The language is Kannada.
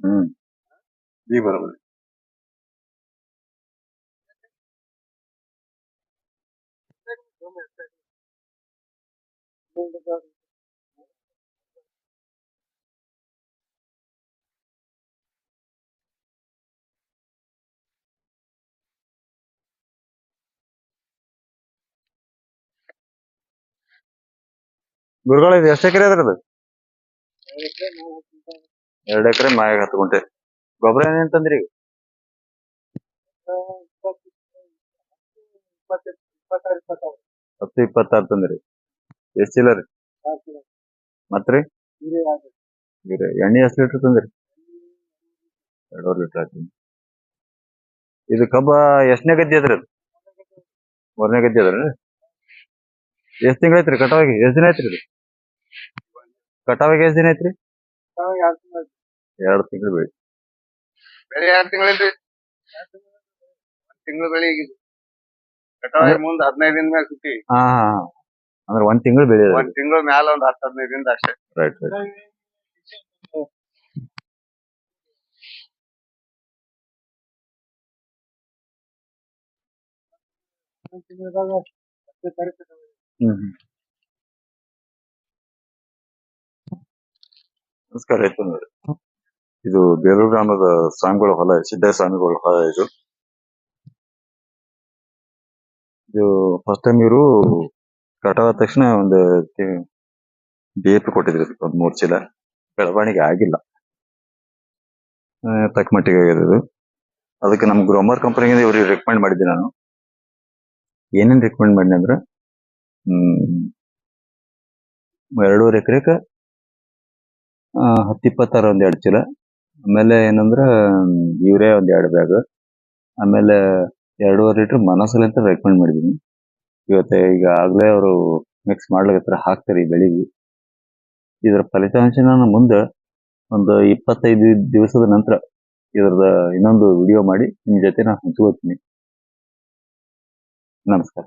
ಹ್ಮ್ ಈ ಬರೋಬರಿ ಗುರುಗಳ ಇದು ಎಷ್ಟು ಎಕರೆ ಅದ್ರದ್ದು ಎರಡು ಎಕರೆ ಮಾಯಾಗ ಹತ್ತು ಗೊಬ್ಬರ ಏನಂತಂದ್ರಿ ಹತ್ತು ಇಪ್ಪತ್ತಾರು ತಂದ್ರಿ. ಎಷ್ಟ್ ಚೀಲ ರೀ? ಮತ್ರಿ ಎಣ್ಣೆ ಎಷ್ಟು ಲೀಟರ್ ತಂದ್ರಿ? ಎರಡೂವರೆ ಲೀಟರ್ ಹಾಕಿ ಇದು ಕಬ್ಬ ಎಷ್ಟನೇ ಗದ್ದೆ ಅದ್ರಿ ಅದು? ಮೂರನೇ ಗದ್ದೆ ಅದ್ರಿ ಎಷ್ಟ್ ತಿಂಗಳ ಐತ್ರಿ ಕಟಾವಿಗೆ? ಎಷ್ಟ್ ದಿನ ಐತ್ರಿ ಕಟಾವಿಗೆ ಎಷ್ಟ್ ದಿನ ಐತ್ರಿ ಎರಡು ತಿಂಗಳು ಬೆಳಿ ಬೆಳೆ ಎರಡ್ ತಿಂಗಳಿಲ್ರಿ ತಿಂಗಳು ಬೆಳೆ ಈಗ ಕಟಾವ್ ಮುಂದ್ ಹದಿನೈದು ದಿನ ಮ್ಯಾಗ ಸುತ್ತಿ ಹಾ ಹಾ ಹಾ. ಅಂದ್ರೆ ಒಂದ್ ತಿಂಗಳು ಬೆಳಿ ಒಂದ್ ತಿಂಗಳ ಮ್ಯಾಲ ಒಂದ್ ಹತ್ತ್ ಹದಿನೈದು ದಿನದ ಅಷ್ಟೇ ರೈಟ್ ರೈಟ್ ಹ್ಮ್ ಹ್ಮ್. ನಮಸ್ಕಾರ ಆಯ್ತು ನೋಡಿ ಇದು ಬೇಲೂರು ಗ್ರಾಮದ ಸ್ವಾಮಿಗಳ ಹೊಲ ಸಿದ್ಧ ಸ್ವಾಮಿಗಳ ಹೊಲ ಇದು. ಇದು ಫಸ್ಟ್ ಟೈಮ್ ಇವರು ಕಟಾವ ತಕ್ಷಣ ಒಂದು ಡಿ ಎ ಪಿ ಕೊಟ್ಟಿದ್ರು ಒಂದ್ ಮೂರ್ ಚೀಲ. ಬೆಳವಣಿಗೆ ಆಗಿಲ್ಲ. ತಕ್ಕ ಮಟ್ಟಿಗೆ ಆಗಿದೆ ಇದು ಅದಕ್ಕೆ ನಮ್ ಗ್ರೋಮರ್ ಕಂಪನಿಗೆ ಇವ್ರಿಗೆ ರೆಕಮೆಂಡ್ ಮಾಡಿದ್ದೆ ನಾನು. ಏನೇನ್ ರೆಕಮೆಂಡ್ ಮಾಡಿದೆ ಅಂದ್ರೆ, ಹ್ಮ್, ಎರಡೂವರೆ ಎಕರೆಕ ಹತ್ತಿಪ್ಪತ್ತಾರು ಒಂದ್ ಎರಡು ಚೀಲ. ಆಮೇಲೆ ಏನಂದ್ರ ಯೂರಿಯಾ ಒಂದ್ ಎರಡು ಬ್ಯಾಗ್. ಆಮೇಲೆ ಎರಡೂವರೆ ಲೀಟರ್ ಮನಸಲ್ಲಿ ಅಂತ ರೆಕಮೆಂಡ್ ಮಾಡಿದೀನಿ. ಇವತ್ತೆ ಈಗ ಆಗ್ಲೇ ಅವರು ಮಿಕ್ಸ್ ಮಾಡ್ಲಿಕತ್ತಾರ ಹಾಕ್ತಾರೆ ಈ ಬೆಳಿಗ್ಗೆ. ಇದರ ಫಲಿತಾಂಶ ನಾನು ಮುಂದೆ ಒಂದು ಇಪ್ಪತ್ತೈದು ದಿವಸದ ನಂತರ ಇದ್ರದ ಇನ್ನೊಂದು ವಿಡಿಯೋ ಮಾಡಿ ನಿಮ್ ಜೊತೆ ನಾನು ಹಂಚ್ಕೋತೀನಿ. ನಮಸ್ಕಾರ.